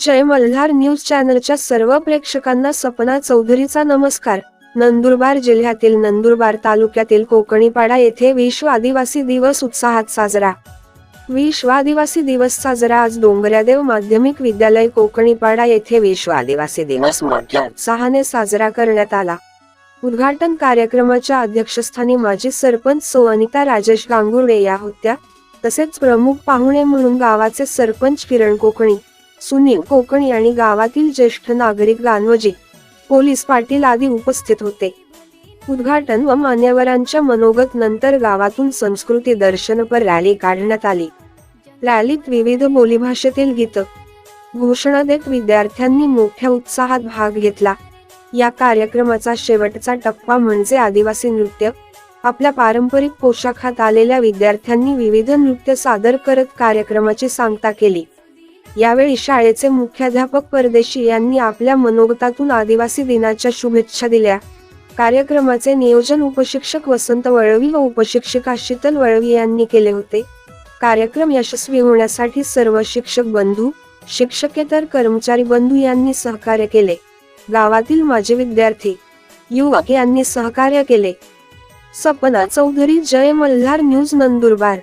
जय Malhar news चॅनलच्या सर्व प्रेक्षकांना सपना चौधरीचा नमस्कार. नंदुरबार जिल्ह्यातील नंदुरबार तालुक्यातील कोकणीपाडा येथे विश्व आदिवासी दिवस उत्साहात साजरा. विश्व आदिवासी दिवस साजरा आज डोंगऱ्यादेव माध्यमिक विद्यालय कोकणीपाडा येथे विश्व आदिवासी दिवस उत्साहाने साजरा करण्यात आला. उद्घाटन कार्यक्रमाच्या अध्यक्षस्थानी माजी सरपंच सो अनिता राजेश गांगुर्डे या होत्या. तसेच प्रमुख पाहुणे म्हणून गावाचे सरपंच किरण कोकणी सुनील कोकणी आणि गावातील ज्येष्ठ नागरिक गानवजी पोलीस पाटील आदी उपस्थित होते. उद्घाटन व मान्यवरांच्या मनोगत नंतर गावातून संस्कृती दर्शनपर रॅली काढण्यात आली. रॅलीत विविध बोलीभाषेतील गीत घोषणा देत विद्यार्थ्यांनी मोठ्या उत्साहात भाग घेतला. या कार्यक्रमाचा शेवटचा टप्पा म्हणजे आदिवासी नृत्य. आपल्या पारंपरिक पोशाखात आलेल्या विद्यार्थ्यांनी विविध नृत्य सादर करत कार्यक्रमाची सांगता केली. यावेळी शाळेचे मुख्याध्यापक परदेशी यांनी आपल्या मनोगतातून आदिवासी दिनाच्या शुभेच्छा दिल्या. कार्यक्रमाचे नियोजन उपशिक्षक वसंत वळवी व उपशिक्षिका शीतल वळवी यांनी केले होते. कार्यक्रम यशस्वी होण्यासाठी सर्व शिक्षक बंधू शिक्षकेतर कर्मचारी बंधू यांनी सहकार्य केले. गावातील माझे विद्यार्थी युवक यांनी सहकार्य केले. सपना चौधरी जय मल्हार न्यूज नंदुरबार.